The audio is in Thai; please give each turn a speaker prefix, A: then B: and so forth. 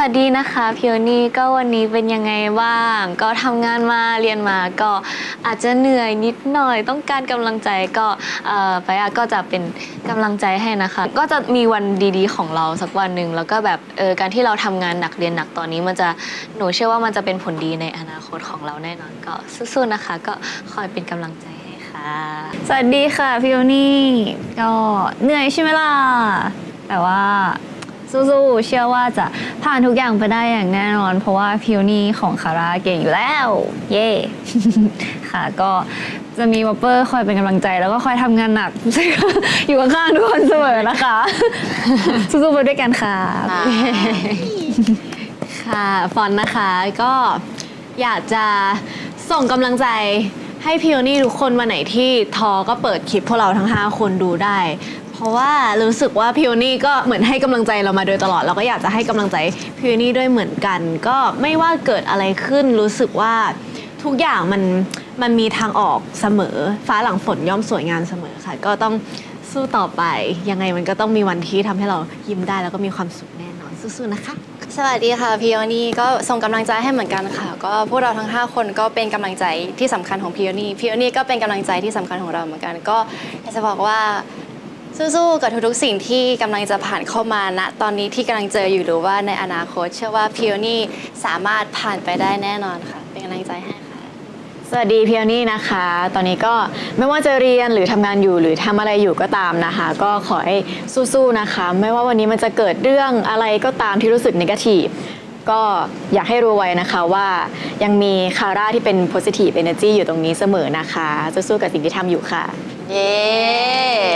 A: วัสดีนะคะพิโอนี่ก็วันนี้เป็นยังไงบ้าง ก็ทำงานมาเรียนมาก็อาจจะเหนื่อยนิดหน่อย ต้องการกำลังใจก็เออไปอาก็จะเป็นกำลังใจให้นะคะ ก็จะมีวันดีๆ ของเราสักวันหนึ่งแล้วก็แบบเออการที่เราทำงานหนักเรียนหนักตอนนี้มันจะหนูเชื่อว่ามันจะเป็นผลดีในอนาคตของเราแน่นอนก็สู้ๆนะคะ ก็คอยเป็นกำลังใจให้ค่ะ
B: สวัสดีค่ะพี่โอนี่ก็เหนื่อยใช่ไหมล่ะแต่ว่าสู้ๆเชื่อว่าจะ ผ่านทุกอย่างไปได้อย่างแน่นอน เพราะว่าพี่โอนี่ของคาร่าเก่งอยู่แล้ว เย่ค่ะก็จะมีวอปเปอร์คอยเป็นกำลังใจแล้วก็คอยทำงานหนัก อยู่ข้างๆทุกคนเสมอนะคะ สู้ๆไปด้วยกันค่ะ
C: ค่ะ ฟอนนะคะก็อยากจะส่งกำลังใจ ให้พิโอนี่ทุกคนวันไหนที่ทอก็เปิดคลิปพวกเราทั้ง 5 คนดูได้ เพราะว่ารู้สึกว่าพิโอนี่ก็เหมือนให้กำลังใจเรามาโดยตลอด เราก็อยากจะให้กำลังใจพิโอนี่ด้วยเหมือนกัน ก็ไม่ว่าเกิดอะไรขึ้นรู้สึกว่าทุกอย่างมันมันมีทางออกเสมอ ฟ้าหลังฝนย่อมสวยงามเสมอค่ะ ก็ต้องสู้ต่อไป ยังไงมันก็ต้องมีวันที่ทำให้เรายิ้มได้แล้วก็มีความสุขแน่นอนสู้ๆนะคะ
D: สวัสดีค่ะพี่โอนี่ก็ส่งกำลังใจให้เหมือนกันค่ะ ก็พวกเราทั้ง 5 คนก็เป็นกำลังใจที่สำคัญของพี่โอนี่พี่โอนี่ก็เป็นกำลังใจที่สำคัญของเราเหมือนกัน ก็อยากจะบอกว่าสู้ๆกับทุกๆสิ่งที่กำลังจะผ่านเข้ามาณตอนนี้ที่กำลังเจออยู่หรือว่าในอนาคต เชื่อว่าพี่โอนี่สามารถผ่านไปได้แน่นอนค่ะ เป็นกำลังใจให้ค่ะ
E: สวัสดีเพียนี่นะคะ ตอนนี้ก็ไม่ว่าจะเรียนหรือทำงานอยู่หรือทำอะไรอยู่ก็ตามนะคะ ก็ขอให้สู้ๆนะคะ ไม่ว่าวันนี้มันจะเกิดเรื่องอะไรก็ตามที่รู้สึกนกาทีฟก็อยากให้รู้ไว้นะคะว่ายังมีคาร่าที่เป็น positive energy อยู่ตรงนี้เสมอนะคะ สู้ๆกับสิ่งที่ทำอยู่ค่ะ
D: เย้